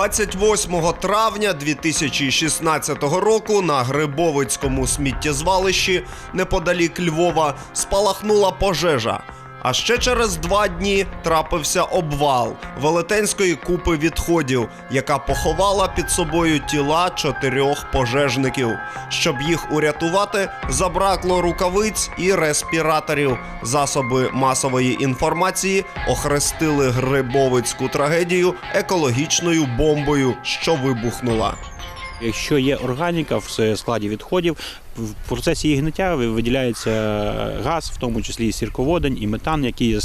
28 травня 2016 року на Грибовицькому сміттєзвалищі неподалік Львова спалахнула пожежа. А ще через два дні трапився обвал велетенської купи відходів, яка поховала під собою тіла чотирьох пожежників. Щоб їх урятувати, забракло рукавиць і респіраторів. Засоби масової інформації охрестили Грибовицьку трагедію екологічною бомбою, що вибухнула. Якщо є органіка в складі відходів, в процесі її гниття виділяється газ, в тому числі і сірководень, і метан, які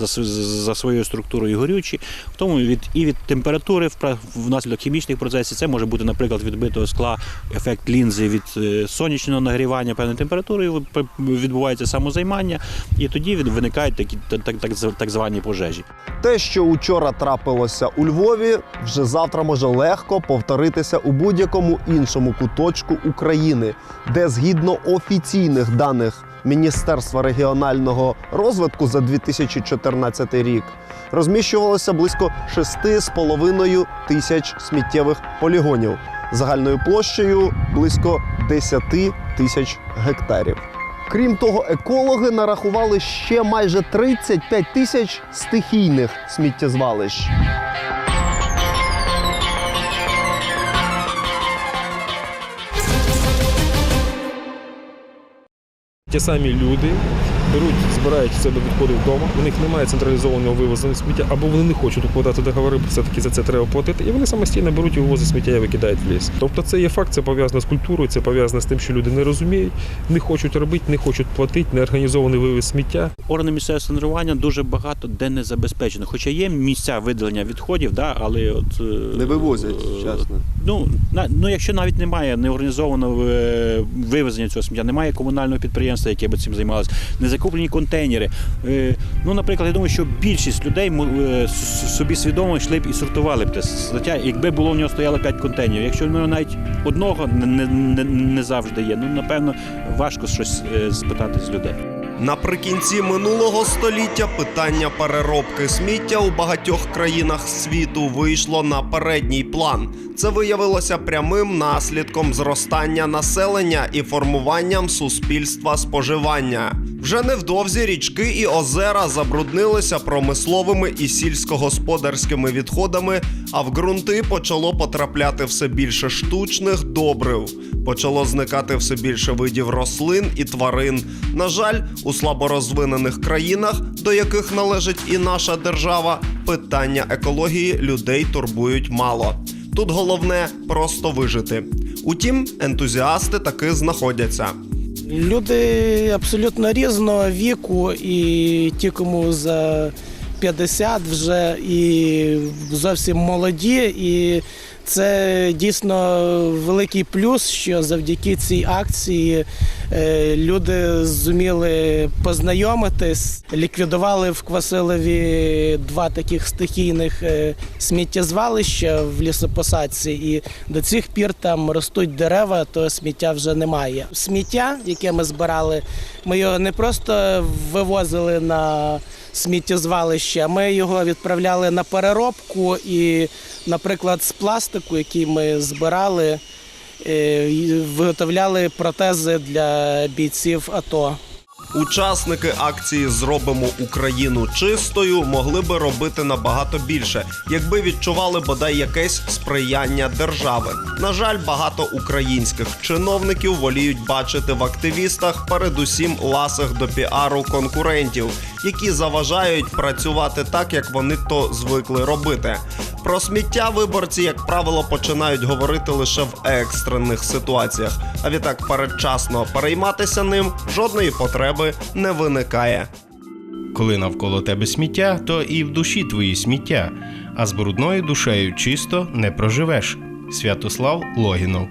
за, своєю структурою горючі. В тому від і від температури внаслідок хімічних процесів це може бути, наприклад, відбитого скла, ефект лінзи від е, сонячного нагрівання певною температурою відбувається самозаймання, і тоді виникають такі так, так, так, так звані пожежі. Те, що учора трапилося у Львові, вже завтра може легко повторитися у будь-якому іншому куточку України, де згідно офіційних даних Міністерства регіонального розвитку за 2014 рік розміщувалося близько 6,5 тисяч сміттєвих полігонів загальною площею близько 10 тисяч гектарів. Крім того, екологи нарахували ще майже 35 тисяч стихійних сміттєзвалищ. Ті самі люди беруть, збирають себе відходи вдома, у них немає централізованого вивозу сміття, або вони не хочуть укладати договори, бо все-таки за це треба платити, і вони самостійно беруть і вивозять сміття і викидають в ліс. Тобто це є факт, це пов'язано з культурою, це пов'язано з тим, що люди не розуміють, не хочуть робити, не хочуть платити, не організований вивіз сміття. Органи місцевого самоврядування дуже багато де не забезпечено. Хоча є місця видалення відходів, да, але от е, Не вивозять, чесно. Ну, на, ну якщо навіть немає неорганізованого е, вивезення цього сміття, немає комунального підприємства, яке би цим займалося, не закуплені контейнери. Е, ну, наприклад, я думаю, що більшість людей е, собі свідомо йшли б і сортували б те стаття, якби було в нього стояло 5 контейнерів. Якщо в нього навіть одного не, не, не завжди є, ну напевно важко щось е, спитати з людей. Наприкінці минулого століття питання переробки сміття у багатьох країнах світу вийшло на передній план. Це виявилося прямим наслідком зростання населення і формуванням суспільства споживання. Вже невдовзі річки і озера забруднилися промисловими і сільськогосподарськими відходами, а в ґрунти почало потрапляти все більше штучних добрив. Почало зникати все більше видів рослин і тварин. На жаль, у слаборозвинених країнах, до яких належить і наша держава, питання екології людей турбують мало. Тут головне просто вижити. Утім, ентузіасти таки знаходяться. Люди абсолютно різного віку, і ті, кому за 50 вже і зовсім молоді. І це дійсно великий плюс, що завдяки цій акції е, люди зуміли познайомитись, ліквідували в Квасилові два таких стихійних е, сміттєзвалища в лісопосадці, і до цих пір там ростуть дерева, то сміття вже немає. Сміття, яке ми збирали, ми його не просто вивозили на сміттєзвалище, ми його відправляли на переробку і, наприклад, з пластику, який ми збирали, е, виготовляли протези для бійців АТО. Учасники акції Зробимо Україну чистою могли би робити набагато більше, якби відчували бодай якесь сприяння держави. На жаль, багато українських чиновників воліють бачити в активістах передусім ласих до піару конкурентів, які заважають працювати так, як вони то звикли робити. Про сміття виборці, як правило, починають говорити лише в екстрених ситуаціях. А відтак передчасно перейматися ним жодної потреби не виникає. Коли навколо тебе сміття, то і в душі твої сміття, а з брудною душею чисто не проживеш. Святослав Логінов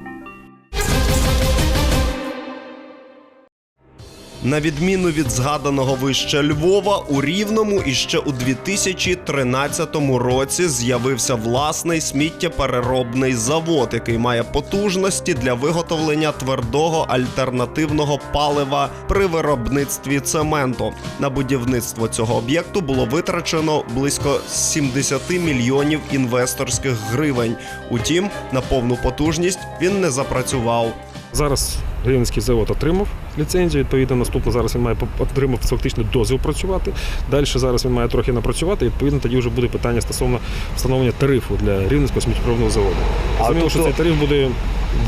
На відміну від згаданого вище Львова, у Рівному іще у 2013 році з'явився власний сміттєпереробний завод, який має потужності для виготовлення твердого альтернативного палива при виробництві цементу. На будівництво цього об'єкту було витрачено близько 70 мільйонів інвесторських гривень. Утім, на повну потужність він не запрацював. Зараз Рівненський завод отримав ліцензію. Відповідно, наступно зараз він має отримав фактично дозвіл працювати. Далі зараз він має трохи напрацювати. І, відповідно, тоді вже буде питання стосовно встановлення тарифу для Рівненського сміттєпроводного заводу. Зрозуміло, що цей тариф буде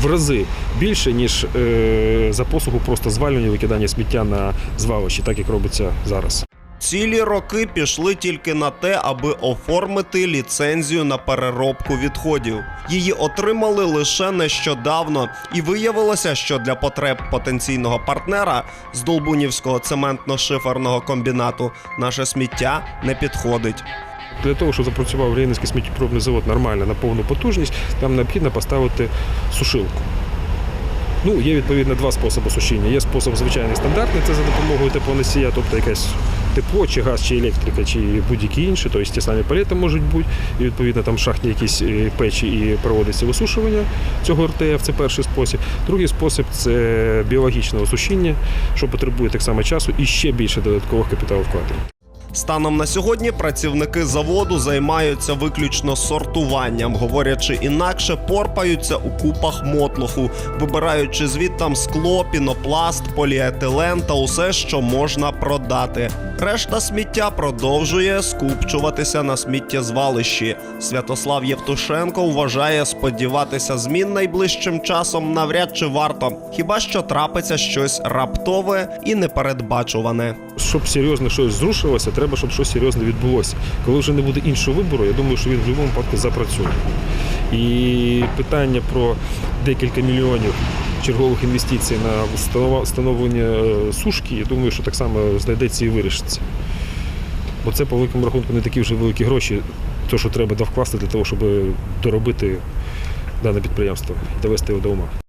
в рази більше, ніж е, за послугу просто звалювання і викидання сміття на звалищі, так як робиться зараз. Цілі роки пішли тільки на те, аби оформити ліцензію на переробку відходів. Її отримали лише нещодавно, і виявилося, що для потреб потенційного партнера з Долбунівського цементно-шиферного комбінату наше сміття не підходить. Для того, щоб запрацював Рівненський сміттєпробний завод нормально на повну потужність, там необхідно поставити сушилку. Ну, є відповідно два способи сушіння. Є спосіб звичайний стандартний, це за допомогою теплоносія, тобто якесь тепло, чи газ, чи електрика, чи будь-які інші, тобто ті самі палети можуть бути, і відповідно там шахтні якісь е, печі і проводиться висушування цього РТФ, це перший спосіб. Другий спосіб це біологічне осушіння, що потребує так само часу і ще більше додаткових капіталовкладень. Станом на сьогодні працівники заводу займаються виключно сортуванням, говорячи інакше, порпаються у купах мотлоху, вибираючи звідтам скло, пінопласт, поліетилен та усе, що можна продати. Решта сміття продовжує скупчуватися на сміттєзвалищі. Святослав Євтушенко вважає, сподіватися змін найближчим часом навряд чи варто, хіба що трапиться щось раптове і непередбачуване. Щоб серйозно щось зрушилося, треба, щоб щось серйозне відбулося. Коли вже не буде іншого вибору, я думаю, що він в будь-якому випадку запрацює. І питання про декілька мільйонів чергових інвестицій на встановлення е, сушки, я думаю, що так само знайдеться і вирішиться. Бо це по великому рахунку не такі вже великі гроші, то, що треба довкласти для того, щоб доробити дане підприємство і довести його до ума.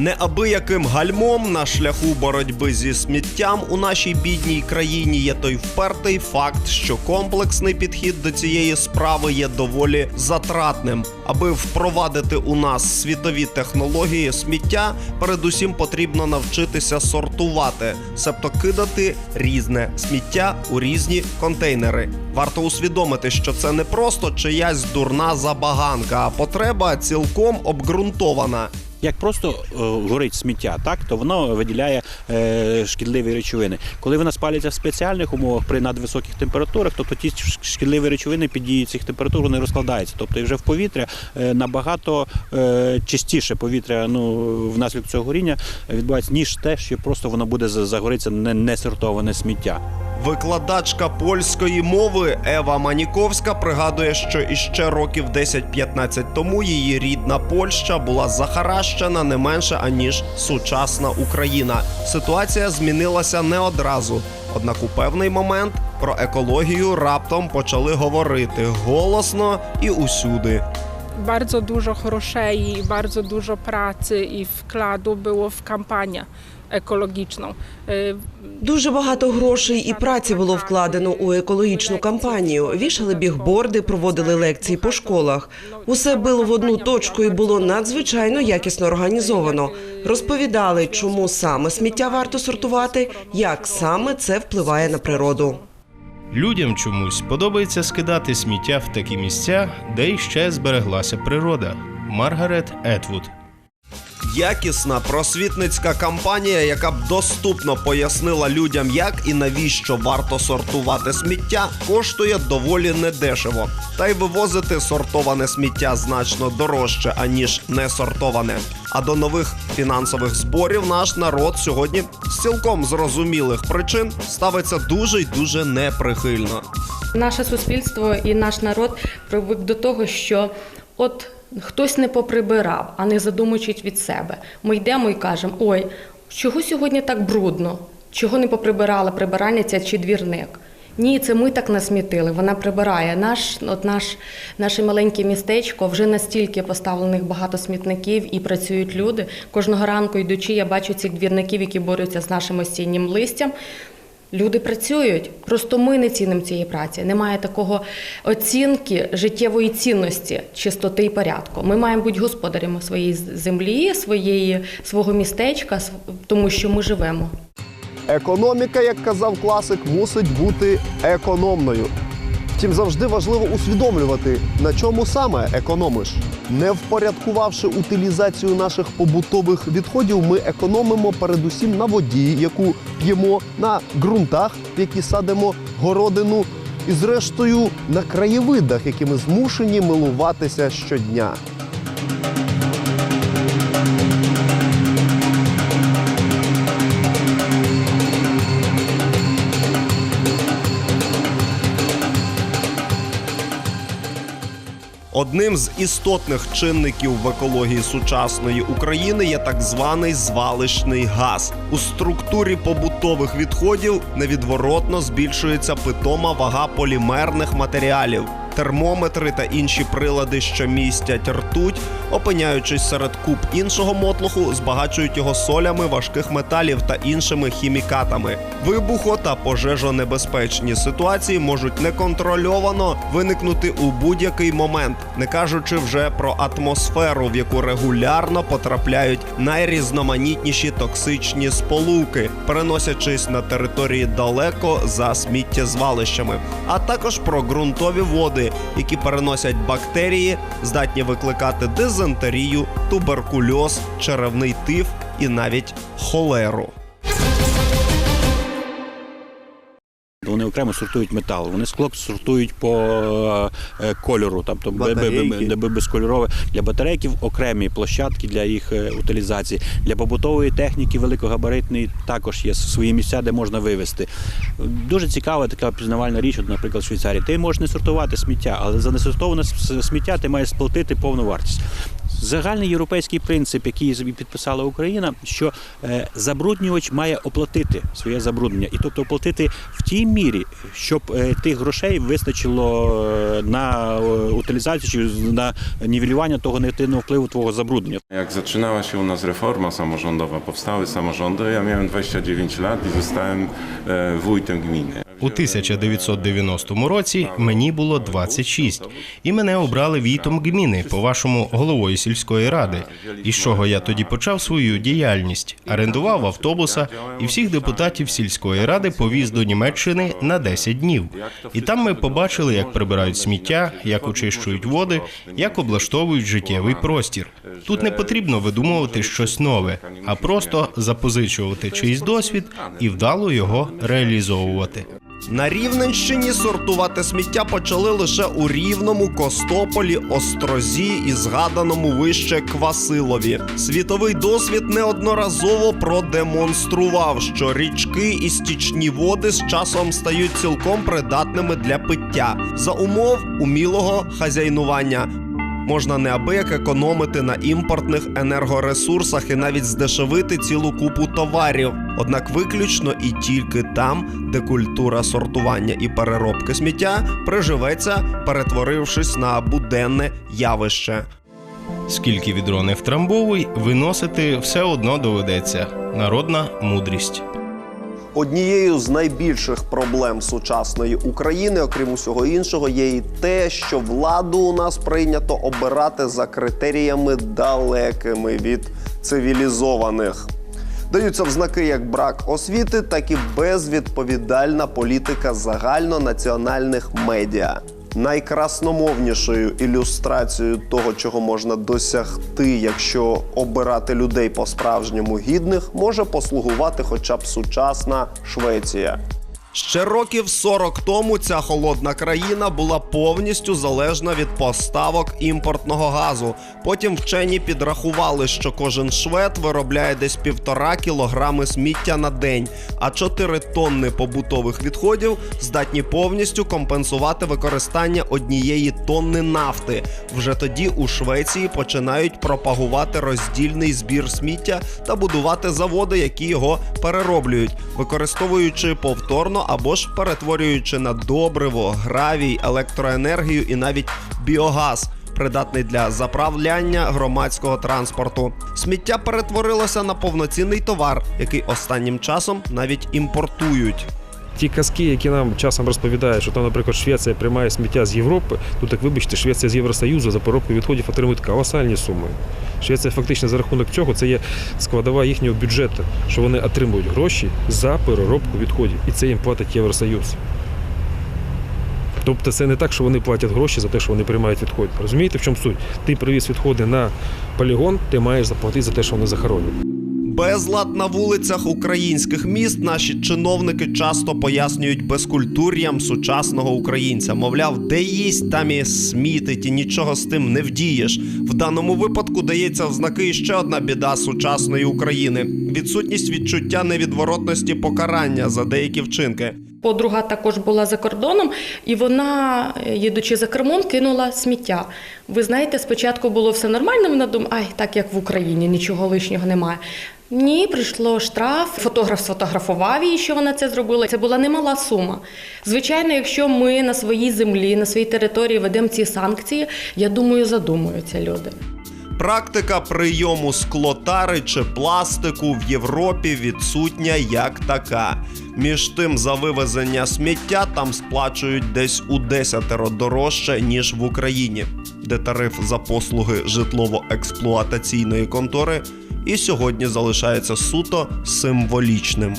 Неабияким гальмом на шляху боротьби зі сміттям у нашій бідній країні є той впертий факт, що комплексний підхід до цієї справи є доволі затратним. Аби впровадити у нас світові технології сміття, передусім потрібно навчитися сортувати, себто кидати різне сміття у різні контейнери. Варто усвідомити, що це не просто чиясь дурна забаганка, а потреба цілком обґрунтована. Як просто е, горить сміття, так то воно виділяє е, шкідливі речовини. Коли вона спалюється в спеціальних умовах при надвисоких температурах, тобто ті шкідливі речовини під дією цих температур вони розкладаються. Тобто і вже в повітря е, набагато чистіше повітря ну, внаслідок цього горіння відбувається, ніж те, що просто воно буде за- загориться не, не сміття. Викладачка польської мови Ева Маніковська пригадує, що іще років 10-15 тому її рідна Польща була захаращена не менше аніж сучасна Україна. Ситуація змінилася не одразу. Однак у певний момент про екологію раптом почали говорити голосно і усюди. Bardzo dużo грошей, i bardzo dużo pracy i wkładu było w kampanię ekologiczną. Y, Дуже багато грошей і праці було вкладено у екологічну кампанію. Вішали бігборди, проводили лекції по школах. Усе било в одну точку і було надзвичайно якісно організовано. Розповідали, чому саме сміття варто сортувати, як саме це впливає на природу. Людям чомусь подобається скидати сміття в такі місця, де іще збереглася природа. Маргарет Етвуд. Якісна просвітницька кампанія, яка б доступно пояснила людям, як і навіщо варто сортувати сміття, коштує доволі недешево. Та й вивозити сортоване сміття значно дорожче, аніж не сортоване. А до нових фінансових зборів наш народ сьогодні з цілком зрозумілих причин ставиться дуже й дуже неприхильно. Наше суспільство і наш народ привик до того, що от хтось не поприбирав, а не задумуючись від себе. Ми йдемо і кажемо: ой, чого сьогодні так брудно? Чого не поприбирала прибиральниця чи двірник? Ні, це ми так насмітили. Вона прибирає. Наш, от наш, наше маленьке містечко вже настільки поставлених багато смітників і працюють люди. Кожного ранку йдучи, я бачу цих двірників, які борються з нашим осіннім листям. Люди працюють, просто ми не цінимо цієї праці. Немає такого оцінки життєвої цінності, чистоти і порядку. Ми маємо бути господарями своєї землі, своєї, свого містечка, тому що ми живемо. Економіка, як казав класик, мусить бути економною. Втім, завжди важливо усвідомлювати, на чому саме економиш. Не впорядкувавши утилізацію наших побутових відходів, ми економимо передусім на воді, яку п'ємо, на ґрунтах, в які садимо городину, і зрештою на краєвидах, які ми змушені милуватися щодня. Одним з істотних чинників в екології сучасної України є так званий звалищний газ. У структурі побутових відходів невідворотно збільшується питома вага полімерних матеріалів. Термометри та інші прилади, що містять ртуть, опиняючись серед куб іншого мотлоху, збагачують його солями важких металів та іншими хімікатами. Вибухо та пожежонебезпечні ситуації можуть неконтрольовано виникнути у будь-який момент, не кажучи вже про атмосферу, в яку регулярно потрапляють найрізноманітніші токсичні сполуки, переносячись на території далеко за сміттєзвалищами, а також про ґрунтові води, які переносять бактерії, здатні викликати дизентерію, туберкульоз, черевний тиф і навіть холеру. Окремо сортують метал. Вони скло сортують по е, кольору, тобто безкольорове. Для батарейків окремі площадки для їх е, утилізації. Для побутової техніки великогабаритної також є свої місця, де можна вивезти. Дуже цікава така пізнавальна річ, от, наприклад, в Швейцарії. Ти можеш не сортувати сміття, але за несортоване сміття ти маєш сплатити повну вартість. Загальний європейський принцип, який собі підписала Україна, що е, забруднювач має оплатити своє забруднення, і тобто оплатити в тій мірі, щоб е, тих грошей вистачило е, на утилізацію чи на нівелювання того негативного впливу твого забруднення. Jak zaczynała się u nas reforma samorządowa, powstały samorządy, ja miałem 29 lat i zostałem wójtem gminy. У 1990 році мені було 26, і мене обрали війтом гміни, по-вашому, головою сільської ради. І з чого я тоді почав свою діяльність? Орендував автобуса і всіх депутатів сільської ради повіз до Німеччини на 10 днів. І там ми побачили, як прибирають сміття, як очищують води, як облаштовують життєвий простір. Тут не потрібно видумувати щось нове, а просто запозичувати чийсь досвід і вдало його реалізовувати. На Рівненщині сортувати сміття почали лише у Рівному, Костополі, Острозі і згаданому вище Квасилові. Світовий досвід неодноразово продемонстрував, що річки і стічні води з часом стають цілком придатними для пиття за умов умілого хазяйнування. Можна неабияк економити на імпортних енергоресурсах і навіть здешевити цілу купу товарів. Однак виключно і тільки там, де культура сортування і переробки сміття приживеться, перетворившись на буденне явище. Скільки відро не втрамбовуй, виносити все одно доведеться. Народна мудрість. Однією з найбільших проблем сучасної України, окрім усього іншого, є і те, що владу у нас прийнято обирати за критеріями далекими від цивілізованих. Даються в знаки як брак освіти, так і безвідповідальна політика загальнонаціональних медіа. Найкрасномовнішою ілюстрацією того, чого можна досягти, якщо обирати людей по-справжньому гідних, може послугувати хоча б сучасна Швеція. Ще років 40 тому ця холодна країна була повністю залежна від поставок імпортного газу. Потім вчені підрахували, що кожен швед виробляє десь півтора кілограми сміття на день, а 4 тонни побутових відходів здатні повністю компенсувати використання однієї тонни нафти. Вже тоді у Швеції починають пропагувати роздільний збір сміття та будувати заводи, які його перероблюють, використовуючи повторно повторно або ж перетворюючи на добриво, гравій, електроенергію і навіть біогаз. Придатний для заправляння громадського транспорту. Сміття перетворилося на повноцінний товар, який останнім часом навіть імпортують. Ті казки, які нам часом розповідають, що там, наприклад, Швеція приймає сміття з Європи, то так вибачте, Швеція з Євросоюзу за поробку відходів отримує колосальні суми. Швеція фактично за рахунок цього це є складова їхнього бюджету, що вони отримують гроші за переробку відходів, і це їм платить Євросоюз. Тобто це не так, що вони платять гроші за те, що вони приймають відходи. Розумієте, в чому суть? Ти привіз відходи на полігон, ти маєш заплатити за те, що вони захоронять. Безлад на вулицях українських міст наші чиновники часто пояснюють безкультур'ям сучасного українця. Мовляв, де їсть, там і смітить, і нічого з тим не вдієш. В даному випадку дається в знаки ще одна біда сучасної України: відсутність відчуття невідворотності покарання за деякі вчинки. Подруга також була за кордоном, і вона, їдучи за кермом, кинула сміття. Ви знаєте, спочатку було все нормально, вона думає, ай, так як в Україні, нічого лишнього немає. Ні, прийшло штраф. Фотограф сфотографував її, що вона це зробила. Це була немала сума. Звичайно, якщо ми на своїй землі, на своїй території ведемо ці санкції, я думаю, задумуються люди. Практика прийому склотари чи пластику в Європі відсутня як така. Між тим, за вивезення сміття там сплачують десь у десятеро дорожче, ніж в Україні, де тариф за послуги житлово-експлуатаційної контори і сьогодні залишається суто символічним.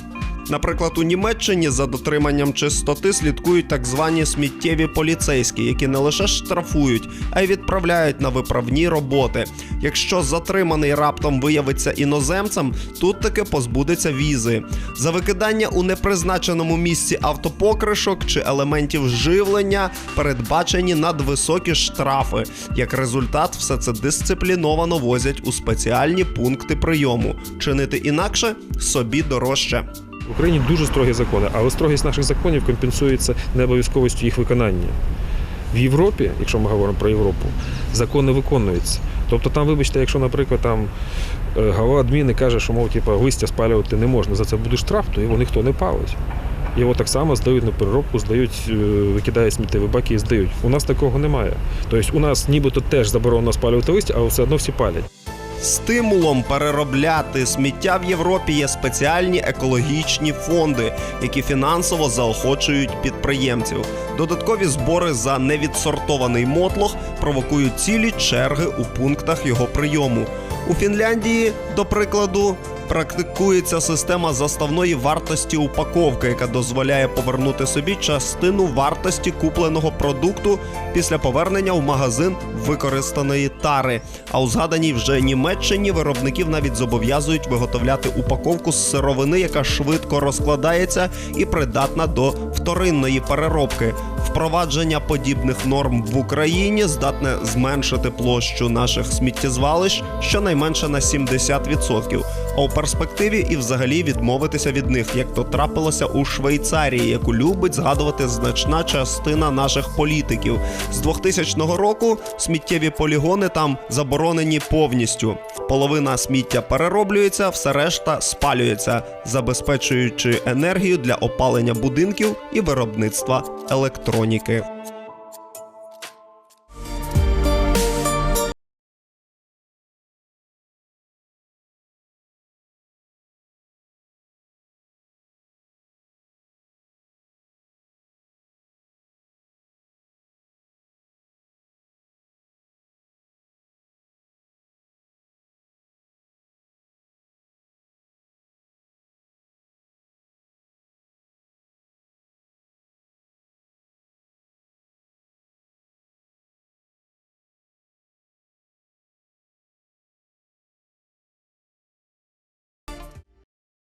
Наприклад, у Німеччині за дотриманням чистоти слідкують так звані сміттєві поліцейські, які не лише штрафують, а й відправляють на виправні роботи. Якщо затриманий раптом виявиться іноземцем, тут таки позбудеться візи. За викидання у непризначеному місці автопокришок чи елементів живлення передбачені надвисокі штрафи. Як результат, все це дисципліновано возять у спеціальні пункти прийому. Чинити інакше собі дорожче. В Україні дуже строгі закони, але строгість наших законів компенсується необов'язковістю їх виконання. В Європі, якщо ми говоримо про Європу, закони виконуються. Тобто там, вибачте, якщо, наприклад, там е, голова адміни каже, що мов, типу, листя спалювати не можна, за це буде штраф, то його ніхто не палить. Його так само здають на переробку, здають, е, викидають сміттєві баки і здають. У нас такого немає. Тобто у нас нібито теж заборонено спалювати листя, але все одно всі палять. Стимулом переробляти сміття в Європі є спеціальні екологічні фонди, які фінансово заохочують підприємців. Додаткові збори за невідсортований мотлох провокують цілі черги у пунктах його прийому. У Фінляндії, до прикладу, практикується система заставної вартості упаковки, яка дозволяє повернути собі частину вартості купленого продукту після повернення в магазин використаної тари. А у згаданій вже Німеччині виробників навіть зобов'язують виготовляти упаковку з сировини, яка швидко розкладається і придатна до вторинної переробки. Впровадження подібних норм в Україні здатне зменшити площу наших сміттєзвалищ щонайменше на 70%, а у перспективі і взагалі відмовитися від них, як то трапилося у Швейцарії, яку любить згадувати значна частина наших політиків. З 2000 року сміттєві полігони там заборонені повністю. Половина сміття перероблюється, все решта спалюється, забезпечуючи енергію для опалення будинків і виробництва електроніки.